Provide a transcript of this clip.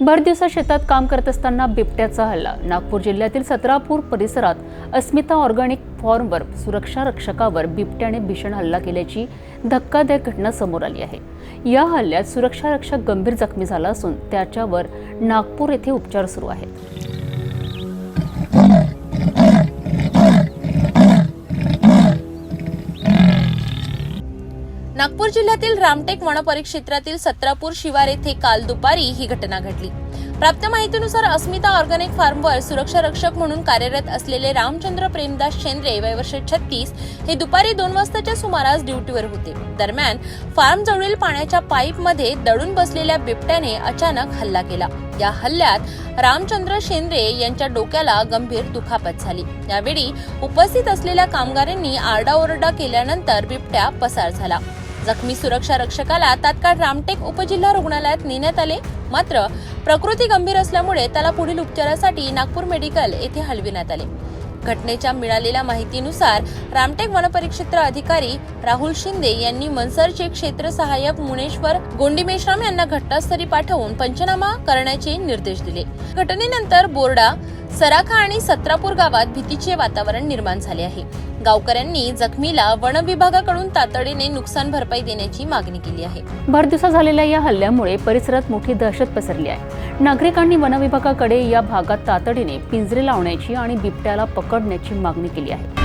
भर दिवसा शेतात काम करत असताना बिबट्याचा हल्ला. नागपूर जिल्ह्यातील सत्रापूर परिसरात अस्मिता ऑर्गॅनिक फॉर्मवर सुरक्षा रक्षकावर बिबट्याने भीषण हल्ला केल्याची धक्कादायक घटना समोर आली आहे. या हल्ल्यात सुरक्षा रक्षक गंभीर जखमी झाला असून त्याच्यावर नागपूर येथे उपचार सुरू आहेत. नागपूर जिल्ह्यातील रामटेक वनपरिक्षेत्रातील सत्रापूर शिवार येथे काल दुपारी ही घटना घडली. प्राप्त माहितीनुसार अस्मिता ऑर्गॅनिक फार्मवर सुरक्षा रक्षक म्हणून कार्यरत असलेले रामचंद्र प्रेमदास शेंद्रे वय वर्ष छत्तीस हे दुपारी दोन वाजताच्या सुमारास ड्युटीवर होते. दरम्यान फार्म जवळील पाण्याच्या पाईपमध्ये दडून बसलेल्या बिबट्याने अचानक हल्ला केला. या हल्ल्यात रामचंद्र शेंद्रे यांच्या डोक्याला गंभीर दुखापत झाली. यावेळी उपस्थित असलेल्या कामगारांनी आरडाओरडा केल्यानंतर बिबट्या पसार झाला. जखमी सुरक्षा रक्षकाला तात्काळ रामटेक उपजिल्हा रुग्णालयात नेण्यात आले. मात्र प्रकृती गंभीर असल्यामुळे त्याला पुढील उपचारासाठी नागपूर मेडिकल येथे हलविण्यात आले. घटनेच्या मिळालेल्या माहितीनुसार रामटेक वनपरिक्षेत्र अधिकारी राहुल शिंदे यांनी मनसरचे क्षेत्र सहाय्यक मुनेश्वर गोंडीमेश्राम यांना घटनास्थळी पाठवून पंचनामा करण्याचे निर्देश दिले. घटनेनंतर बोर्डा सराखा आणि सत्रापूर गावात भीतीचे वातावरण निर्माण झाले आहे. गावकऱ्यांनी जखमीला वन विभागाकडून तातडीने नुकसान भरपाई देण्याची मागणी केली आहे. भर दिवसा झालेल्या या हल्ल्यामुळे परिसरात मोठी दहशत पसरली आहे. नागरिकांनी वनविभागाकडे या भागात तातडीने पिंजरे लावण्याची आणि बिबट्याला पकडण्याची मागणी केली आहे.